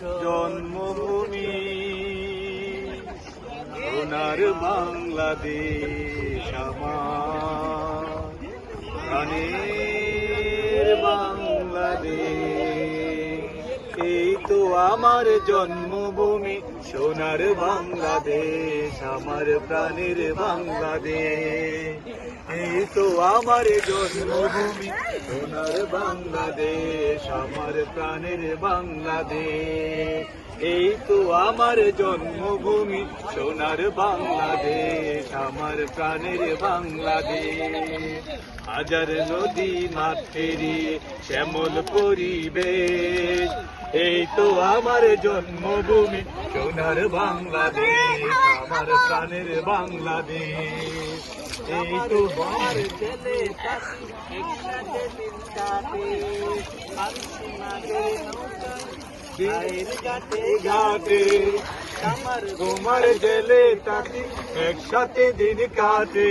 জন্মভূমি। সোনার বাংলাদেশ আমার। প্রাণের বাংলাদেশ। এই তো আমার জন্মভূমি, সোনার বাংলাদেশ, আমার প্রাণের বাংলাদেশ। এই তো আমার জন্মভূমি, সোনার বাংলাদেশ, আমার প্রাণের বাংলাদেশ। এই তো আমার জন্মভূমি, সোনার বাংলাদেশ, আমার প্রাণের বাংলাদেশ। হাজার নদী মাঠ শ্যামল পরিবেশ তো আমার জন্মভূমি। সোনার বাংলাদেশ, আমার প্রাণের বাংলাদেশ। এই তো আমার ছেলে আমার তোমার জেলে তাতে একসাথে দিন কাটে।